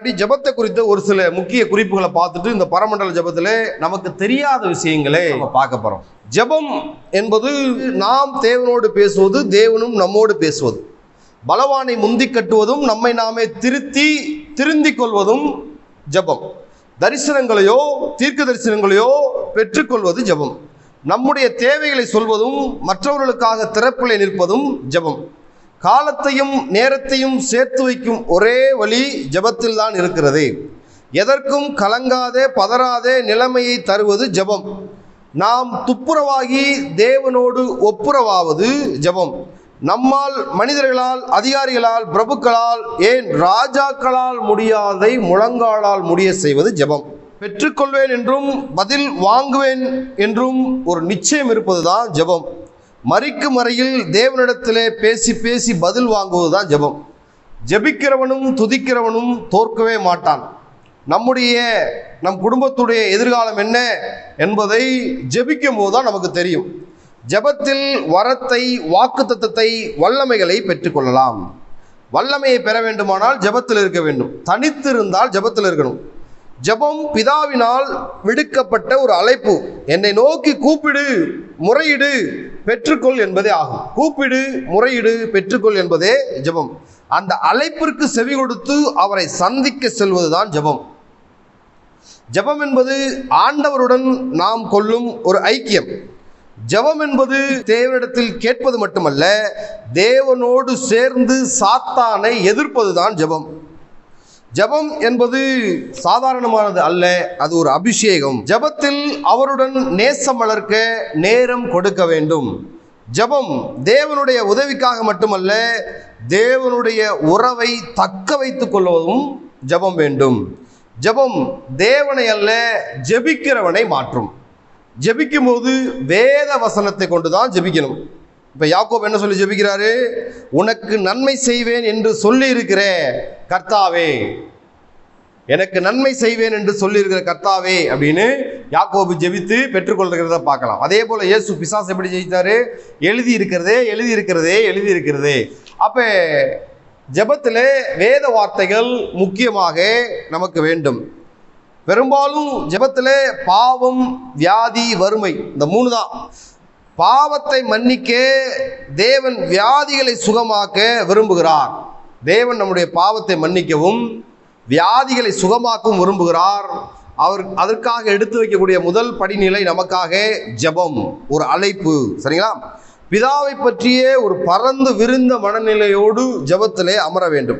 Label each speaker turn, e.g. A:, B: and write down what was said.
A: ஜபத்தை ஜெபத்தை குறித்த ஒரு சில முக்கிய குறிப்புகளை பார்த்துட்டு இந்த பரமண்டல ஜெபத்தில் நமக்கு தெரியாத விஷயங்களை நம்ம பார்க்க போறோம். ஜெபம் என்பது நாம் தேவனோடு பேசுவது தேவனும் நம்மோடு பேசுவது. பலவானை முந்தி கட்டுவதும் நம்மை நாமே திருத்தி திருந்திக் கொள்வதும் ஜெபம். தரிசனங்களையோ தீர்க்க தரிசனங்களையோ பெற்றுக்கொள்வது ஜெபம். நம்முடைய தேவைகளை சொல்வதும் மற்றவர்களுக்காக திறப்பிலே நிற்பதும் ஜெபம். காலத்தையும் நேரத்தையும் சேர்த்து வைக்கும் ஒரே வழி ஜெபத்தில் தான் இருக்கிறது. எதற்கும் கலங்காதே பதறாதே நிலைமையை தருவது ஜெபம். நாம் துப்புரவாகி தேவனோடு ஒப்புரவாவது ஜெபம். நம்மால் மனிதர்களால் அதிகாரிகளால் பிரபுக்களால் ஏன் ராஜாக்களால் முடியாதை முழங்காலால் முடிய செய்வது ஜெபம். பெற்றுக்கொள்வேன் என்றும் பதில் வாங்குவேன் என்றும் ஒரு நிச்சயம் இருப்பதுதான் ஜெபம். மறிக்கும் வரையில் தேவனிடத்திலே பேசி பேசி பதில் வாங்குவது தான் ஜெபம். ஜெபிக்கிறவனும் துதிக்கிறவனும் தோற்கவே மாட்டான். நம்முடைய நம் குடும்பத்துடைய எதிர்காலம் என்ன என்பதை ஜபிக்கும் போது தான் நமக்கு தெரியும். ஜெபத்தில் வரத்தை வாக்குத்தத்தத்தை வல்லமைகளை பெற்றுக்கொள்ளலாம். வல்லமையை பெற வேண்டுமானால் ஜெபத்தில் இருக்க வேண்டும். தனித்து இருந்தால் ஜெபத்தில் இருக்கணும். ஜெபம் பிதாவினால் விடுக்கப்பட்ட ஒரு அழைப்பு. என்னை நோக்கி கூப்பிடு முறையிடு பெற்றுக்கொள் என்பதே ஆகும். கூப்பிடு முறையிடு பெற்றுக்கொள் என்பதே ஜெபம். அந்த அழைப்பிற்கு செவி கொடுத்து அவரை சந்திக்க செல்வதுதான் ஜெபம். ஜெபம் என்பது ஆண்டவருடன் நாம் கொள்ளும் ஒரு ஐக்கியம். ஜெபம் என்பது தேவனிடத்தில் கேட்பது மட்டுமல்ல தேவனோடு சேர்ந்து சாத்தானை எதிர்ப்பதுதான் ஜெபம். ஜெபம் என்பது சாதாரணமானது அல்ல அது ஒரு அபிஷேகம். ஜெபத்தில் அவருடன் நேசம் வளர்க்க நேரம் கொடுக்க வேண்டும். ஜெபம் தேவனுடைய உதவிக்காக மட்டுமல்ல தேவனுடைய உறவை தக்க வைத்துக் கொள்வதும் ஜெபம் வேண்டும். ஜெபம் தேவனை அல்ல ஜெபிக்கிறவனை மாற்றும். ஜெபிக்கும் போது வேத வசனத்தை கொண்டு தான் ஜெபிக்கணும். இப்போ யாக்கோப் என்ன சொல்லி ஜெபிக்கிறாரு? உனக்கு நன்மை செய்வேன் என்று சொல்லி இருக்கிற கர்த்தாவே. எனக்கு நன்மை செய்வேன் என்று சொல்லியிருக்கிற கர்த்தாவே அப்படின்னு யாக்கோபு ஜெபித்து பெற்றுக்கொள்கிறத பார்க்கலாம். அதே போல இயேசு பிசாஸ் எப்படி ஜெயித்தாரு எழுதி இருக்கிறதே எழுதி இருக்கிறதே எழுதி இருக்கிறதே அப்போ ஜெபத்தில் வேத வார்த்தைகள் முக்கியமாக நமக்கு வேண்டும். பெரும்பாலும் ஜெபத்தில் பாவம் வியாதி வறுமை இந்த மூணு தான் பாவத்தை மன்னிக்க தேவன் வியாதிகளை சுகமாக்க விரும்புகிறார். தேவன் நம்முடைய பாவத்தை மன்னிக்கவும் வியாதிகளை சுகமாக்கவும் விரும்புகிறார். அவர் அதற்காக எடுத்து வைக்கக்கூடிய முதல் படிநிலை நமக்காக ஜெபம் ஒரு அழைப்பு சரிங்களா? பிதாவை பற்றிய ஒரு பறந்து விரிந்த மனநிலையோடு ஜபத்திலே அமர வேண்டும்.